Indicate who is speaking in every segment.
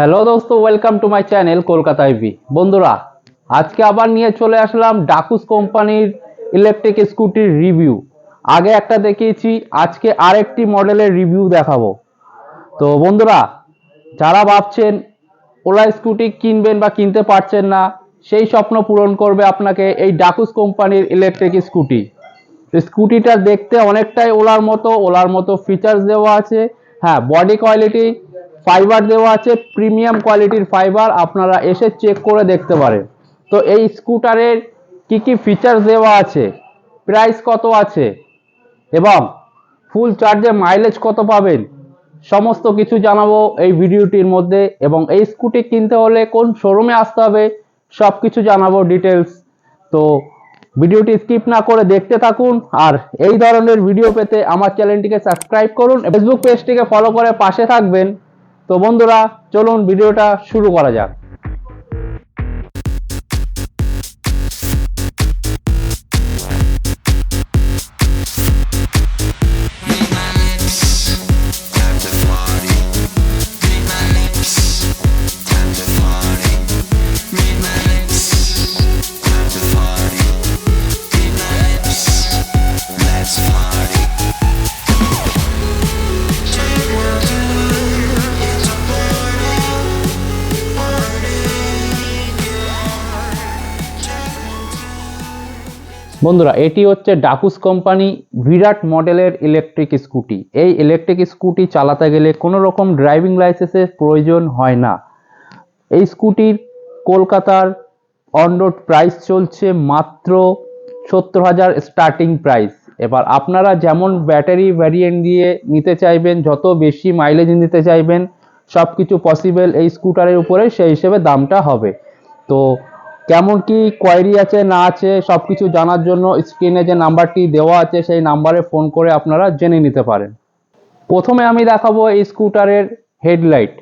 Speaker 1: Hello দোস্ত welcome to my channel Kolkata I বন্ধুরা, আজকে আবার নিয়ে চলে আসলাম ডাকুস কোম্পানির ইলেকট্রিক স্কুটির রিভিউ আগে একটা দেখিয়েছি, আজকে আরেকটি মডেলের রিভিউ দেখাবো। তো বন্ধুরা, যারা ভাবছেন ওলা স্কুটি কিনবেন বা কিনতে পারছেন না, সেই স্বপ্ন পূরণ করবে আপনাকে এই ডাকুস কোম্পানির ইলেকট্রিক স্কুটি স্কুটিটা দেখতে অনেকটাই ওলার মতো ওলার মতো ফিচার্স দেওয়া আছে। হ্যাঁ বডি কোয়ালিটি ফাইবার দেওয়া আছে প্রিমিয়াম কোয়ালিটির ফাইবার আপনারা এসে চেক করে দেখতে পারেন। তো এই স্কুটারের কি কি ফিচার্স দেওয়া আছে প্রাইস কত আছে, এবং ফুল চার্জে মাইলেজ কত পাবেন, সমস্ত কিছু জানাব এই ভিডিওটির মধ্যে, এবং এই স্কুটি কিনতে হলে কোন শোরুমে আসতে হবে সব কিছু জানাব ডিটেলস তো ভিডিওটি স্কিপ না করে দেখতে থাকুন, আর এই ধরনের ভিডিও পেতে আমার চ্যানেলটিকে সাবস্ক্রাইব করুন ফেসবুক পেজটিকে ফলো করে পাশে থাকবেন। তো বন্ধুরা চলুন ভিডিওটা শুরু করা যাক। বন্ধুরা, এটি হচ্ছে ডাকুস কোম্পানি বিরাট মডেলের ইলেকট্রিক স্কুটি এই ইলেকট্রিক স্কুটি চালাতে গেলে কোনো রকম ড্রাইভিং লাইসেন্সের প্রয়োজন হয় না। এই স্কুটির কলকাতার অন রোড প্রাইস চলছে মাত্র সত্তর হাজার স্টার্টিং প্রাইস এবার আপনারা যেমন ব্যাটারি ভ্যারিয়েন্ট দিয়ে নিতে চাইবেন, যত বেশি মাইলেজ নিতে চাইবেন সব কিছু পসিবল এই স্কুটারের উপরে সেই হিসেবে দামটা হবে। তো কেমন কি কোয়ারি আছে, না আছে সব কিছু জানার জন্য স্ক্রিনে যে নাম্বারটি দেওয়া আছে, সেই নাম্বারে ফোন করে আপনারা জেনে নিতে পারেন। প্রথমে আমি দেখাবো এই স্কুটারের হেডলাইট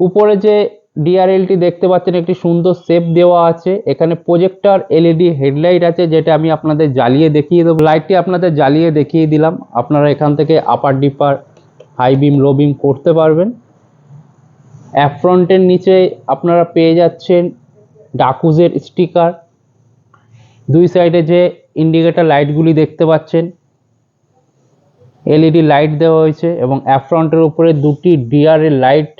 Speaker 1: উপরে যে ডিআরএলটি দেখতে পাচ্ছেন, একটি সুন্দর শেপ দেওয়া আছে। এখানে প্রজেক্টর এলইডি হেডলাইট আছে, যেটা আমি আপনাদের জ্বালিয়ে দেখিয়ে দেবো। লাইটটি আপনাদের জ্বালিয়ে দেখিয়ে দিলাম। আপনারা এখান থেকে upper dipper high beam low beam করতে পারবেন। অ্যাফ্রন্টের নিচে আপনারা পেয়ে যাচ্ছেন ডাকুজের স্টিকার। দুই সাইডে যে ইন্ডিকেটর লাইটগুলি দেখতে পাচ্ছেন। এলইডি লাইট দেওয়া হয়েছে এবং অ্যাফ্রন্টের উপরে দুটি ডিআরের লাইট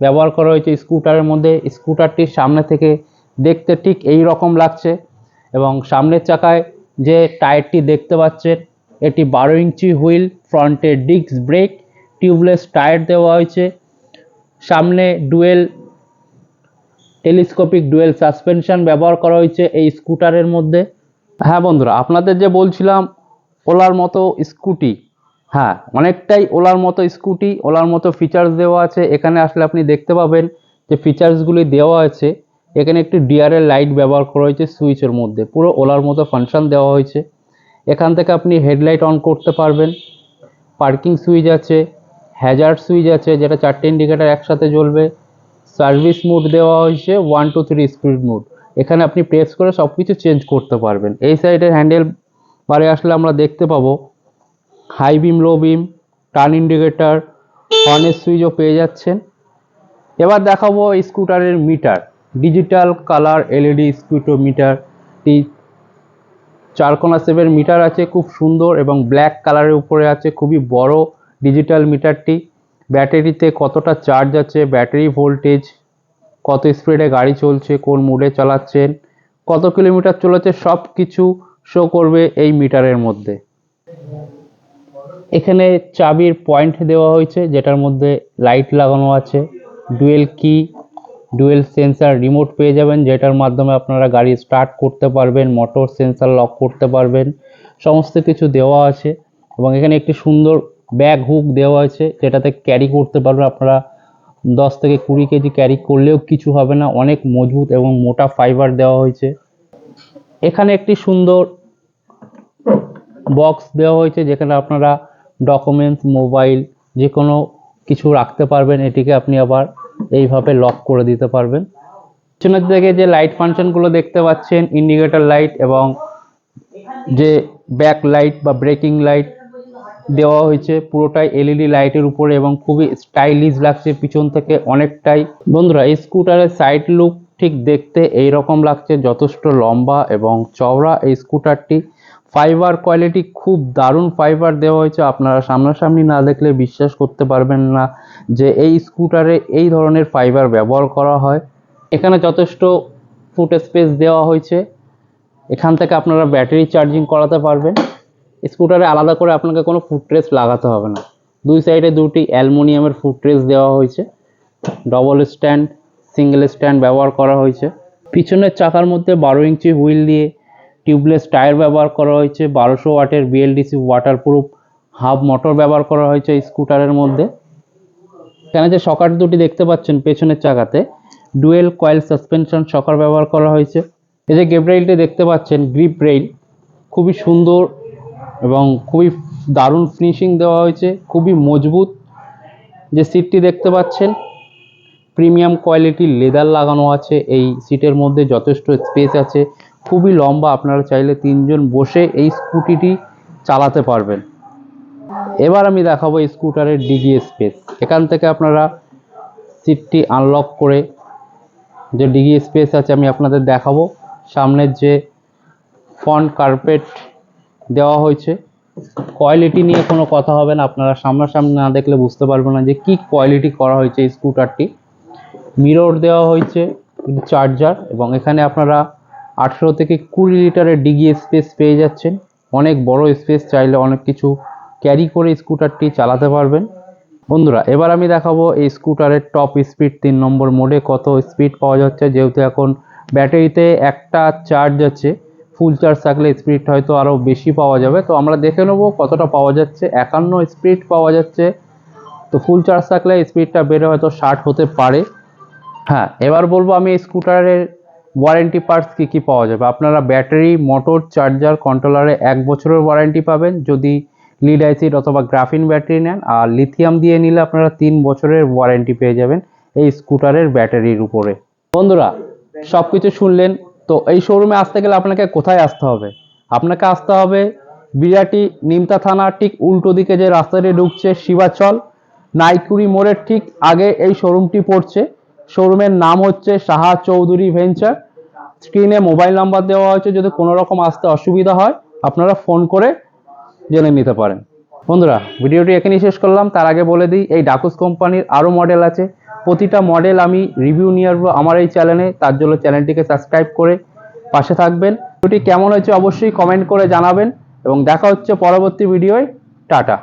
Speaker 1: ব্যবহার করা হয়েছে স্কুটারের মধ্যে। স্কুটারটির সামনে থেকে দেখতে ঠিক এই রকম লাগছে এবং সামনের চাকায় যে টায়ারটি দেখতে পাচ্ছেন, এটি বারো ইঞ্চি হুইল ফ্রন্টে ডিস্ক ব্রেক টিউবলেস টায়ার দেওয়া হয়েছে। সামনে ডুয়েল টেলিস্কোপিক ডুয়েল সাসপেনশন ব্যবহার করা হয়েছে এই স্কুটারের মধ্যে। হ্যাঁ বন্ধুরা, আপনাদের যে বলছিলাম, ওলার মতো স্কুটি। হ্যাঁ অনেকটাই ওলার মতো স্কুটি, ওলার মতো ফিচার্স দেওয়া আছে। এখানে আসলে আপনি দেখতে পাবেন যে ফিচার্সগুলি দেওয়া আছে। এখানে একটি ডিআরএল লাইট ব্যবহার করা হয়েছে সুইচের মধ্যে। পুরো ওলার মতো ফাংশন দেওয়া হয়েছে। এখান থেকে আপনি হেডলাইট অন করতে পারবেন। পার্কিং সুইচ আছে হ্যাজার্ড সুইচ আছে, যেটা চারটে ইন্ডিকেটার একসাথে জ্বলবে। সার্ভিস মোড দেওয়া হয়েছে one two three speed mode. এখানে আপনি প্রেস করে সব কিছু চেঞ্জ করতে পারবেন। এই সাইডের হ্যান্ডেল বারে আসলে আমরা দেখতে পাবো high beam low beam turn indicator হর্নের সুইচও পেয়ে যাচ্ছেন। এবার দেখাবো স্কুটারের মিটার ডিজিটাল কালার এলইডি স্কুটোমিটারটি চারকোনা সেভের মিটার আছে, খুব সুন্দর এবং ব্ল্যাক কালারের উপরে আছে, খুবই বড় ডিজিটাল মিটারটি ব্যাটারিতে কতটা চার্জ আছে, ব্যাটারি ভোল্টেজ কত স্পিডে গাড়ি চলছে, কোন মোডে চালাচ্ছেন, কত কিলোমিটার চলেছে সব কিছু শো করবে এই মিটারের মধ্যে। এখানে চাবির পয়েন্ট দেওয়া হয়েছে, যেটার মধ্যে লাইট লাগানো আছে। ডুয়েল কি ডুয়েল সেন্সার রিমোট পেয়ে যাবেন, যেটার মাধ্যমে আপনারা গাড়ি স্টার্ট করতে পারবেন মোটর সেন্সার লক করতে পারবেন, সমস্ত কিছু দেওয়া আছে। এবং এখানে একটি সুন্দর ব্যাগ, হুক দেওয়া আছে যেটাতে ক্যারি করতে পারবেন আপনারা। দশ থেকে কুড়ি কেজি ক্যারি করলেও কিছু হবে না। অনেক মজবুত এবং মোটা ফাইবার দেওয়া হয়েছে। এখানে একটি সুন্দর বক্স দেওয়া হয়েছে, যেখানে আপনারা ডকুমেন্টস মোবাইল যে কোনো কিছু রাখতে পারবেন। এটিকে আপনি আবার এইভাবে লক করে দিতে পারবেন। পিছনের দিকে যে লাইট ফাংশনগুলো দেখতে পাচ্ছেন ইন্ডিকেটর লাইট এবং যে ব্যাক লাইট বা ব্রেকিং লাইট দেওয়া হয়েছে। পুরোটাই এলইডি লাইটের উপরে এবং খুবই স্টাইলিশ লাগছে। পিছন থেকে অনেকটাই বন্ধুরা, এই স্কুটারের সাইড লুক ঠিক দেখতে এই রকম লাগছে, যথেষ্ট লম্বা এবং চওড়া। এই স্কুটারটি ফাইবার কোয়ালিটি খুব দারুণ ফাইবার দেওয়া হয়েছে। আপনারা সামনাসামনি না দেখলে বিশ্বাস করতে পারবেন না যে এই স্কুটারে এই ধরনের ফাইবার ব্যবহার করা হয়। এখানে যথেষ্ট ফুট স্পেস দেওয়া হয়েছে। এখান থেকে আপনারা ব্যাটারি চার্জিং করাতে পারবেন। স্কুটারে আলাদা করে আপনাকে কোনো ফুটরেস লাগাতে হবে না। দুই সাইডে দুটি অ্যালুমিনিয়ামের ফুটরেস দেওয়া হয়েছে। ডবল স্ট্যান্ড সিঙ্গেল স্ট্যান্ড ব্যবহার করা হয়েছে। পিছনের চাকার মধ্যে বারো ইঞ্চি হুইল দিয়ে টিউবলেস টায়ার ব্যবহার করা হয়েছে। বারোশো ওয়াটের বিএলডিসি ওয়াটারপ্রুফ হাফ মোটর ব্যবহার করা হয়েছে স্কুটারের মধ্যে। এখানে যে শকার দুটি দেখতে পাচ্ছেন পেছনের চাকাতে ডুয়েল কয়েল সাসপেনশন শকার ব্যবহার করা হয়েছে। এই যে গেপ রেইলটি দেখতে পাচ্ছেন গ্রিপ রেইল খুবই সুন্দর এবং খুবই দারুণ ফিনিশিং দেওয়া হয়েছে, খুবই মজবুত। যে সিটটি দেখতে পাচ্ছেন প্রিমিয়াম কোয়ালিটির লেদার লাগানো আছে, এই সিটের মধ্যে যথেষ্ট স্পেস আছে। খুবই লম্বা, আপনারা চাইলে তিনজন বসে এই স্কুটিটি চালাতে পারবেন। এবার আমি দেখাবো স্কুটারের ডিগি স্পেস এখান থেকে আপনারা সিটটি আনলক করে যে ডিগি স্পেস আছে, আমি আপনাদের দেখাবো। সামনের যে ফ্রন্ট কার্পেট দেওয়া হয়েছে। কোয়ালিটি নিয়ে কোনো কথা হবে না। আপনারা সামনাসামনি না দেখলে বুঝতে পারবেন না যে কি কোয়ালিটি করা হয়েছে এই স্কুটারটি মিরর দেওয়া হয়েছে চার্জার এবং এখানে আপনারা আঠেরো থেকে কুড়ি লিটারের ডিগি স্পেস পেয়ে যাচ্ছেন। অনেক বড় স্পেস চাইলে অনেক কিছু ক্যারি করে স্কুটারটি চালাতে পারবেন। বন্ধুরা, এবার আমি দেখাবো এই স্কুটারের টপ স্পিড তিন নম্বর মোডে কত স্পিড পাওয়া যাচ্ছে। যেহেতু এখন ব্যাটারিতে একটা চার্জ আছে ফুল চার্জ থাকলে স্পিড হয়তো আরও বেশি পাওয়া যাবে। তো আমরা দেখে নেব কতটা পাওয়া যাচ্ছে। একান্ন স্পিড পাওয়া যাচ্ছে। তো ফুল চার্জ থাকলে স্পিডটা বেড়ে হয়তো ষাট হতে পারে। হ্যাঁ এবার বলব আমি স্কুটারের ওয়ারেন্টি পার্টস কী কী পাওয়া যাবে। আপনারা ব্যাটারি, মোটর চার্জার কন্ট্রোলারে এক বছরের ওয়ারেন্টি পাবেন। যদি লিড অ্যাসিড অথবা গ্রাফিন ব্যাটারি নেন, আর লিথিয়াম দিয়ে নিলে আপনারা তিন বছরের ওয়ারেন্টি পেয়ে যাবেন এই স্কুটারের ব্যাটারির উপরে। বন্ধুরা সব কিছু শুনলেন। তো এই শোরুমে আসতে গেলে আপনাকে কোথায় আসতে হবে? আপনাকে আসতে হবে বিরাটি নিমতা থানা, ঠিক উল্টো দিকে যে রাস্তাটি ঢুকছে শিবাচল নাইকুড়ি মোড়ের ঠিক আগে এই শোরুমটি পড়ছে। শোরুমের নাম হচ্ছে সাহা চৌধুরী ভেঞ্চার স্ক্রিনে মোবাইল নাম্বার দেওয়া হয়েছে, যদি কোনো রকম আসতে অসুবিধা হয়, আপনারা ফোন করে জেনে নিতে পারেন। বন্ধুরা, ভিডিওটি এখানেই শেষ করলাম। তার আগে বলে দিই, এই ডাকুস কোম্পানির আরও মডেল আছে। প্রতিটা মডেল আমি রিভিউ নিয়ে আসব আমার এই চ্যানেলে তার জন্য চ্যানেলটিকে সাবস্ক্রাইব করে পাশে থাকবেন। ভিডিওটি কেমন হয়েছে অবশ্যই কমেন্ট করে জানাবেন। এবং দেখা হচ্ছে পরবর্তী ভিডিওয় টাটা।